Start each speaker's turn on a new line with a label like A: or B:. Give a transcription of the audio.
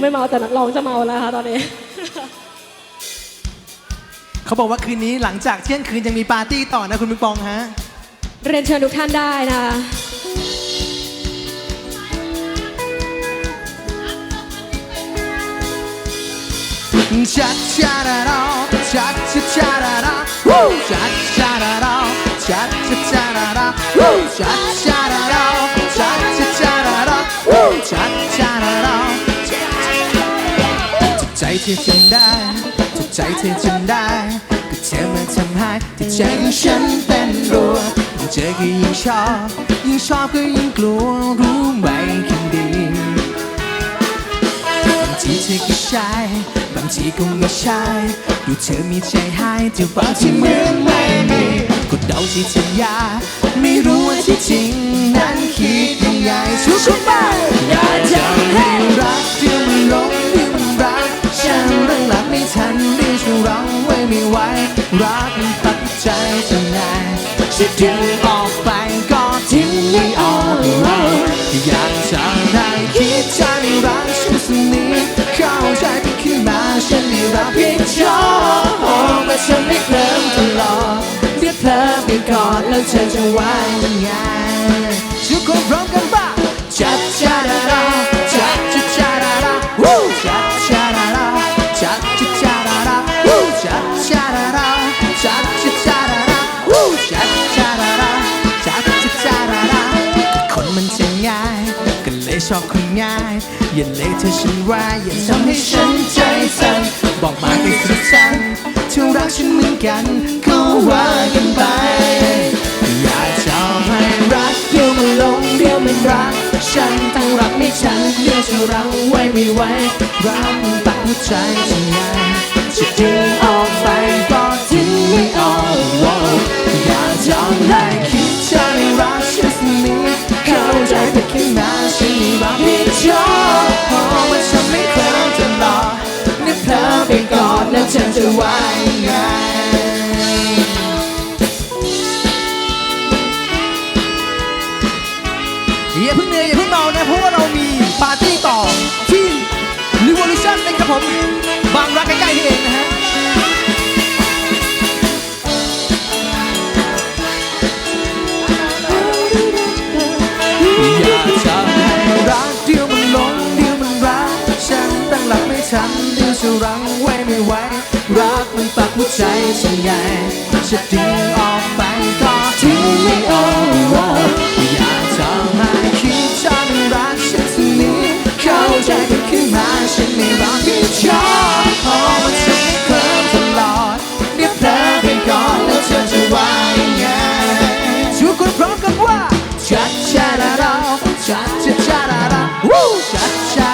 A: ไม่เมาแต่นักร้องจะเมาแล้วค่ะตอนนี้
B: เขาบอกว่าคืนนี้หลังจากเที่ยงคืนยังมีปาร์ตี้ต่อนะคุณปิงปองฮะ
A: เรียนเชิญทุกท่านได้นะคะ
B: ชัดชาดาดาชัดชัดชาดาดาวู้ชัดชาดาดาชัดชัดชาดาดาวู้ชัดช ทุกใจเธอจำได้ทุกใจเธอจำได้ก็เธอมาทำให้ที่ใจของฉันเต้นรัวยิ่งเจอก็ยิ่งชอบยิ่งชอบก็ยิ่งกลัวรู้ไหมคนดีบางทีเธอก็ใช่บางทีก็ไม่ใช่ดูเธอมีใจให้แต่บางทีเหมือนไม่มีก็เดาที่เธอยากไม่รู้ว่าที่จริงนั้นคิดยังไงชุกคนบ้าอ รักมันตัดใจจะไงจะดึงออกไปก็ทิ้งไม่ออกอยากจะได้คิดจะไม่รักฉันสนิทเข้าใจผิดขึ้นมาฉันไม่รักผิดชอบแต่ฉันไม่เคลิ้มตลอดเดี๋ยวเพลิดไปกอนแล้วเธอจะว่ายังไงทุกคนร้อม ชอบคนง่าย อย่าเลยเธอฉันว่าอย่าทำให้ฉันใจสั่นบอกมาให้สั้นๆเธอรักฉันเหมือนกันก็ว่ากันไป อย่าจะให้รักเดียวมันลงเดียวมันรัก ฉันตั้งรักไม่ฉันเดียวจะรังไว้ไม่ไหวรักมันตัดหัวใจจะไงจะดึง อย่าเพิ่งเหนื่อยอย่าเพิ่งเมานะเพราะว่าเรามีปาร์ตี้ต่อที่ Revolution นะครับผมบางรักใกล้ๆนี่เองนะฮะอยากจะให้รักเดียวมันหลงเดียวมันรัก ฉันตั้งหลักไม่ทันเดียวจะรั้งไว้ไม่ไหวรักมันปักหัวใจฉันไงจะดึง 샤샤라라 우 샤샤